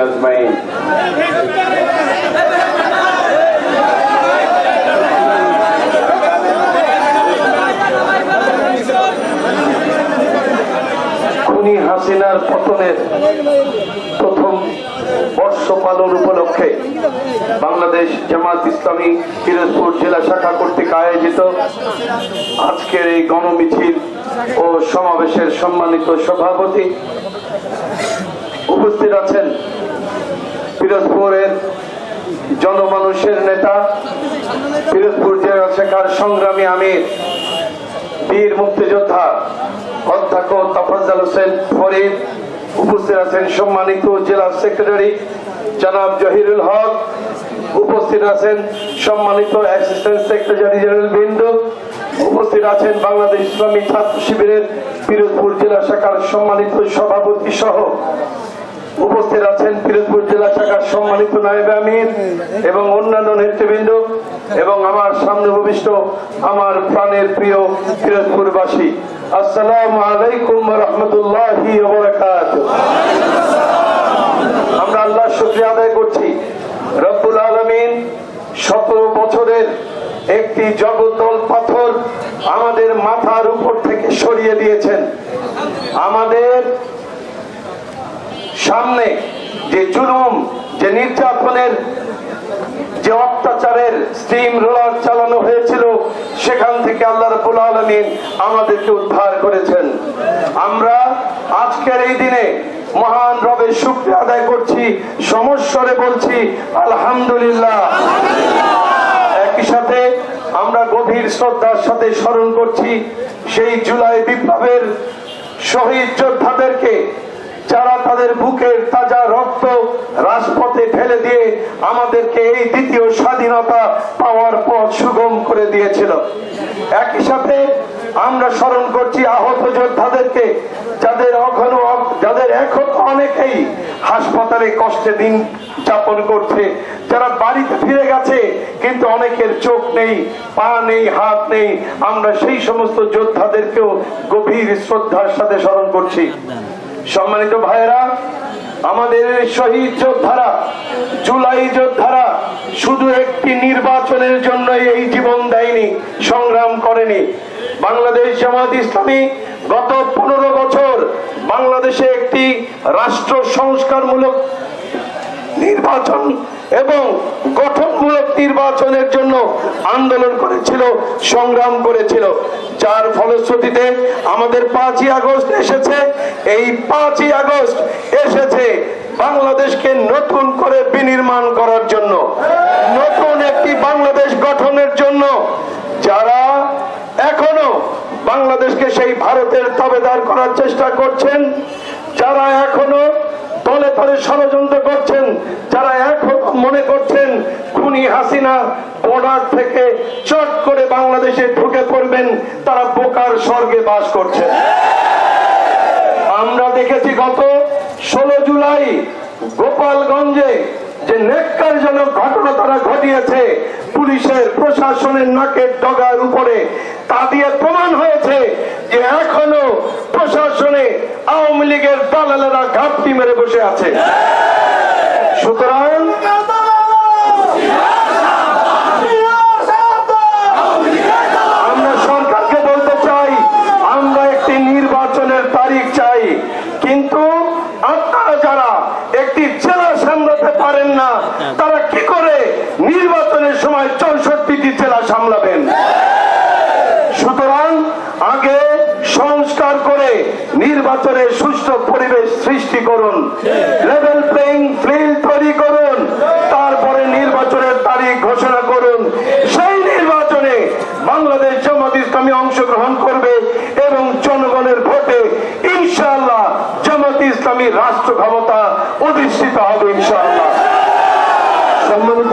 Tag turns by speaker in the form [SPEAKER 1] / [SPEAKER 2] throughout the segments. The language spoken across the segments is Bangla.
[SPEAKER 1] আজমাইন খুনি হাসিনার পতনের প্রথম বর্ষ পালন উপলক্ষে বাংলাদেশ জামাত ইসলামী পিরোজপুর জেলা শাখা কর্তৃক আয়োজিত আজকের এই গণমিছিল ও সমাবেশের সম্মানিত সভাপতি উপস্থিত আছেন পিরোজপুরের জনমানুষের নেতা, পিরোজপুর জেলা শাখার সংগ্রামী আমির, বীর মুক্তিযোদ্ধা অধ্যক্ষ তাফাজ্জাল হোসেন ফরিদ, উপস্থিত আছেন সম্মানিত জেলা সেক্রেটারি জনাব জহিরুল হক, উপস্থিত আছেন সম্মানিত অ্যাসিস্ট্যান্ট সেক্রেটারি জেনারেল বিন্দু, উপস্থিত আছেন বাংলাদেশ ইসলামী ছাত্র শিবিরের পিরোজপুর জেলা শাখার সম্মানিত সভাপতি সহ উপস্থিত আছেন পিরোজপুর জেলা শাখার সম্মানিত নায়েব আমির এবং অন্যান্য নেতৃবৃন্দ এবং আমার সামনে ভবিষ্ঠ আমার প্রাণের প্রিয় পিরোজপুরবাসী। আসসালামু আলাইকুম রহমতুল্লাহি আমরা আল্লাহ শুক্রিয়া আদায় করছি। রব্বুল আলমিন সতেরো বছরের একটি জগদ্দল পাথর আমাদের মাথার উপর থেকে সরিয়ে দিয়েছেন। আমাদের সামনে যে জুলুম, যে নির্যাতনের, যে অত্যাচারের স্টিম রোলার চালানো হয়েছিল, সেখান থেকে আল্লাহ রাব্বুল আলামিন আমাদেরকে উদ্ধার করেছেন। আমরা আজকের এই দিনে মহান রবের শুক্রিয়া আদায় করছি, সমস্বরে বলছি, আলহামদুলিল্লাহ। একই সাথে আমরা গভীর শ্রদ্ধার সাথে স্মরণ করছি, সেই জুলাই বিপ্লবের শহীদ যোদ্ধাদেরকে তাদের বুকের তাজা রক্ত রাজপথে ফেলে দিয়ে আমাদেরকে এই দ্বিতীয় স্বাধীনতা পাওয়ার পথ সুগম করে দিয়েছিল। একই সাথে আমরা স্মরণ করছি আহত যোদ্ধাদেরকে, যাদের এখনও যাদের এখন অনেকেই হাসপাতালে কষ্টে দিন যাপন করছে, যারা বাড়িতে ফিরে গেছে, কিন্তু অনেকের চোখ নেই, পা নেই, হাত নেই। আমরা সেই সমস্ত যোদ্ধাদেরকেও গভীর শ্রদ্ধার সাথে স্মরণ করছি। সম্মানিত ভাইরা আমাদের শহীদ যোদ্ধারা, জুলাই যোদ্ধারা শুধু একটি নির্বাচনের জন্য এই জীবন দেয়নি, সংগ্রাম করেনি। বাংলাদেশ জামাত ইসলামী গত পনেরো বছর বাংলাদেশে একটি রাষ্ট্র সংস্কারমূলক নির্বাচন এবং গঠনমূলক নির্বাচনের জন্য আন্দোলন করেছিল, সংগ্রাম করেছিল। যার ফলশ্রুতিতে আমাদের পাঁচই আগস্ট এসেছে। এই পাঁচই আগস্ট এসেছে বাংলাদেশকে নতুন করে বিনির্মাণ করার জন্য। নতুন একটি বাংলাদেশ গঠনের জন্য যারা এখনও বাংলাদেশকে সেই ভারতের তাবেদার করার চেষ্টা করছেন, যারা এখনও তলে তলে ষড়যন্ত্র করছেন মনে করছেন খুনি হাসিনা বর্ডার থেকে চট করে বাংলাদেশে ঢুকে পড়বেন, তারা বোকার স্বর্গে বাস করছে। আমরা দেখেছি গত ষোলো জুলাই গোপালগঞ্জে যে নেককারজনক ঘটনা তারা ঘটিয়েছে, পুলিশের প্রশাসনের নাকের ডগার উপরে, তা দিয়ে প্রমাণ হয়েছে যে এখনও প্রশাসনে আওয়ামী লীগের দালালেরা ঘাপটি মেরে বসে আছে। সুতরাং আমরা সরকারকে বলতে চাই আমরা একটি নির্বাচনের তারিখ চাই কিন্তু আপনারা যারা একটি জেলা সামলাতে পারেন না। তারা কি করে নির্বাচনের সময় চৌষট্টিটি জেলা সামলাবেন? সুতরাং আগে সংস্কার করে নির্বাচনের সুস্থ পরিবেশ সৃষ্টি করুন। बाद इंशाल्लाह सम्मानित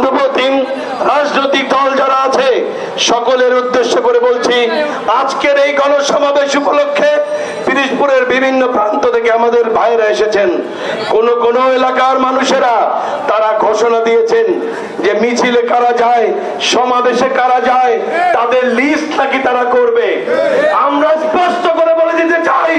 [SPEAKER 1] বামপন্থী রাজনৈতিক দল যারা আছে, সকলের উদ্দেশ্য করে বলছি, আজকের এই গণসমাবেশ উপলক্ষে পিরিশপুরের বিভিন্ন প্রান্ত থেকে আমাদের ভাইরা এসেছেন। কোন কোন এলাকার মানুষেরা তারা ঘোষণা দিয়েছেন যে মিছিলে কারা যায়, সমাবেশে কারা যায়, তাদের লিস্ট নাকি তারা করবে। আমরা স্পষ্ট করে বলে দিতে চাই